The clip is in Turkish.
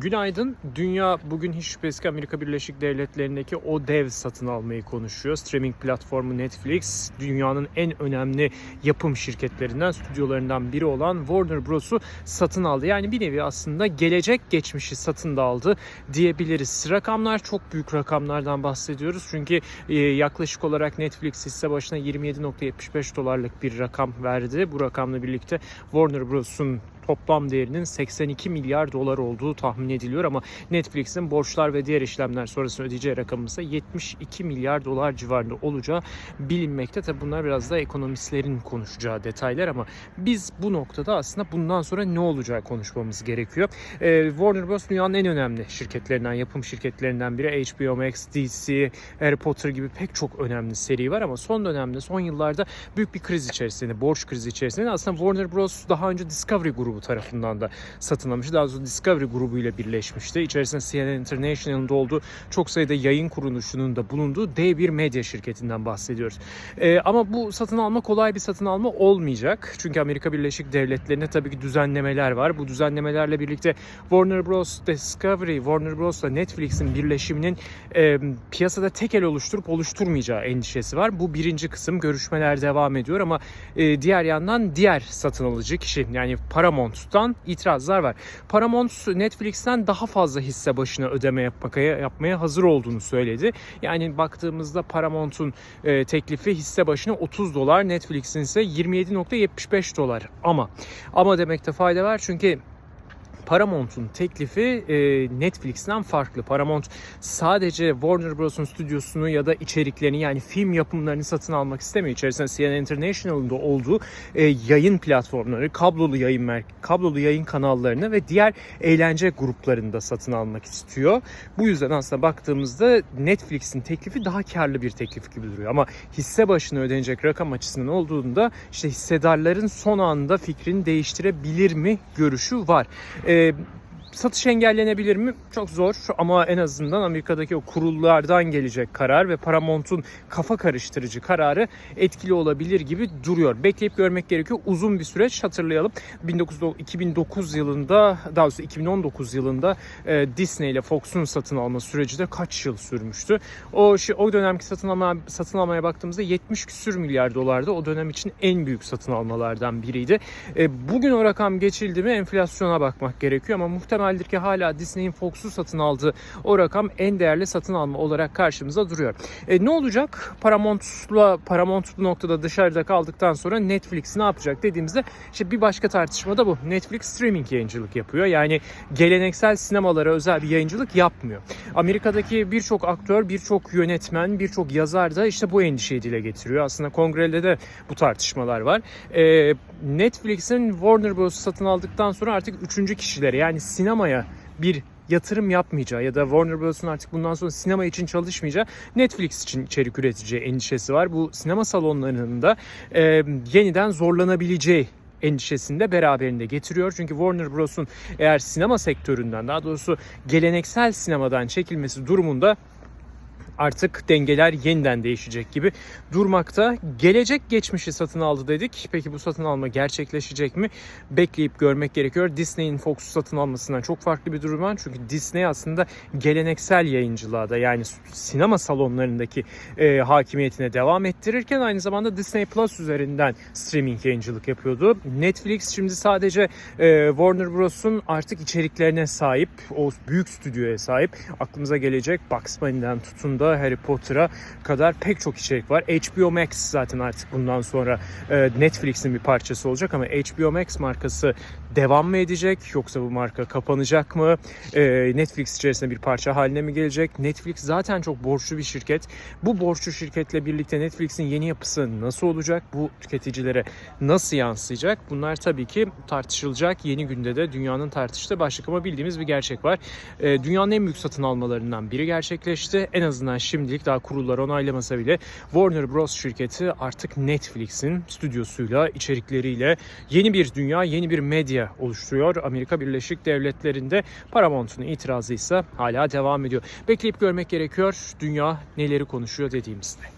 Günaydın. Dünya bugün hiç şüphesiz ki Amerika Birleşik Devletleri'ndeki o dev satın almayı konuşuyor. Streaming platformu Netflix dünyanın en önemli yapım şirketlerinden, stüdyolarından biri olan Warner Bros'u satın aldı. Yani bir nevi aslında gelecek geçmişi satın da aldı diyebiliriz. Rakamlar çok büyük rakamlardan bahsediyoruz. Çünkü e, yaklaşık olarak Netflix hisse başına 27.75 dolarlık bir rakam verdi. Bu rakamla birlikte Warner Bros'un toplam değerinin 82 milyar dolar olduğu tahmin ediliyor ama Netflix'in borçlar ve diğer işlemler sonrasında ödeyeceği rakamı ise 72 milyar dolar civarında olacağı bilinmekte. Tabi bunlar biraz da ekonomistlerin konuşacağı detaylar ama biz bu noktada aslında bundan sonra ne olacağı konuşmamız gerekiyor. Ee, Warner Bros. dünyanın en önemli şirketlerinden, yapım şirketlerinden biri. HBO Max, DC, Harry Potter gibi pek çok önemli seri var ama son dönemde, son yıllarda büyük bir kriz içerisinde, borç krizi içerisinde. Aslında Warner Bros. daha önce Discovery grubu tarafından da satın almıştı. Daha sonra Discovery grubu ile birleşmişti. İçerisinde CNN International'ın da olduğu çok sayıda yayın kuruluşunun da bulunduğu dev bir medya şirketinden bahsediyoruz. Ee, ama bu satın alma kolay bir satın alma olmayacak. Çünkü Amerika Birleşik Devletleri'nde tabii ki düzenlemeler var. Bu düzenlemelerle birlikte Warner Bros. Discovery, Warner Bros. ile Netflix'in birleşiminin e, piyasada tek el oluşturup oluşturmayacağı endişesi var. Bu birinci kısım. Görüşmeler devam ediyor ama e, diğer yandan diğer satın alıcı kişi yani Paramount'tan itirazlar var. Paramount Netflix'ten daha fazla hisse başına ödeme yapmaya, yapmaya hazır olduğunu söyledi. Yani baktığımızda Paramount'un e, teklifi hisse başına 30 dolar, Netflix'in ise 27.75 dolar. Ama ama demekte fayda var çünkü Paramount'un teklifi e, Netflix'ten farklı. Paramount sadece Warner Bros'un stüdyosunu ya da içeriklerini yani film yapımlarını satın almak istemiyor. İçerisinde CNN International'ın da olduğu e, yayın platformları, kablolu yayın kablolu yayın kanallarını ve diğer eğlence gruplarını da satın almak istiyor. Bu yüzden aslında baktığımızda Netflix'in teklifi daha karlı bir teklif gibi duruyor. Ama hisse başına ödenecek rakam açısından olduğunda işte hissedarların son anda fikrini değiştirebilir mi görüşü var. E, ਇਹ satış engellenebilir mi? Çok zor ama en azından Amerika'daki o kurullardan gelecek karar ve Paramount'un kafa karıştırıcı kararı etkili olabilir gibi duruyor. Bekleyip görmek gerekiyor. Uzun bir süreç hatırlayalım. 19, 2009 yılında daha doğrusu 2019 yılında e, Disney ile Fox'un satın alma süreci de kaç yıl sürmüştü? O o dönemki satın alma satın almaya baktığımızda 70 küsür milyar dolardı. O dönem için en büyük satın almalardan biriydi. E, bugün o rakam geçildi mi enflasyona bakmak gerekiyor ama muhtemelen muhtemeldir ki hala Disney'in Fox'u satın aldığı o rakam en değerli satın alma olarak karşımıza duruyor. E, ne olacak? Paramount'la Paramount bu noktada dışarıda kaldıktan sonra Netflix ne yapacak dediğimizde işte bir başka tartışma da bu. Netflix streaming yayıncılık yapıyor. Yani geleneksel sinemalara özel bir yayıncılık yapmıyor. Amerika'daki birçok aktör, birçok yönetmen, birçok yazar da işte bu endişeyi dile getiriyor. Aslında kongrede de bu tartışmalar var. E, Netflix'in Warner Bros. satın aldıktan sonra artık üçüncü kişilere yani sinemaya bir yatırım yapmayacağı ya da Warner Bros'un artık bundan sonra sinema için çalışmayacağı Netflix için içerik üreteceği endişesi var. Bu sinema salonlarının da e, yeniden zorlanabileceği endişesini de beraberinde getiriyor. Çünkü Warner Bros'un eğer sinema sektöründen daha doğrusu geleneksel sinemadan çekilmesi durumunda artık dengeler yeniden değişecek gibi durmakta. Gelecek geçmişi satın aldı dedik. Peki bu satın alma gerçekleşecek mi? Bekleyip görmek gerekiyor. Disney'in Fox'u satın almasından çok farklı bir durum var. Çünkü Disney aslında geleneksel yayıncılığa da yani sinema salonlarındaki e, hakimiyetine devam ettirirken aynı zamanda Disney Plus üzerinden streaming yayıncılık yapıyordu. Netflix şimdi sadece e, Warner Bros'un artık içeriklerine sahip, o büyük stüdyoya sahip. Aklımıza gelecek Bugs Bunny'den tutun da Harry Potter'a kadar pek çok içerik var. HBO Max zaten artık bundan sonra e, Netflix'in bir parçası olacak ama HBO Max markası devam mı edecek yoksa bu marka kapanacak mı? E, Netflix içerisinde bir parça haline mi gelecek? Netflix zaten çok borçlu bir şirket. Bu borçlu şirketle birlikte Netflix'in yeni yapısı nasıl olacak? Bu tüketicilere nasıl yansıyacak? Bunlar tabii ki tartışılacak. Yeni günde de dünyanın tartıştığı başlık ama bildiğimiz bir gerçek var. E, dünyanın en büyük satın almalarından biri gerçekleşti. En azından şimdilik daha kurullar onaylamasa bile Warner Bros şirketi artık Netflix'in stüdyosuyla, içerikleriyle yeni bir dünya, yeni bir medya oluşturuyor. Amerika Birleşik Devletleri'nde Paramount'un itirazı ise hala devam ediyor. Bekleyip görmek gerekiyor dünya neleri konuşuyor dediğimizde.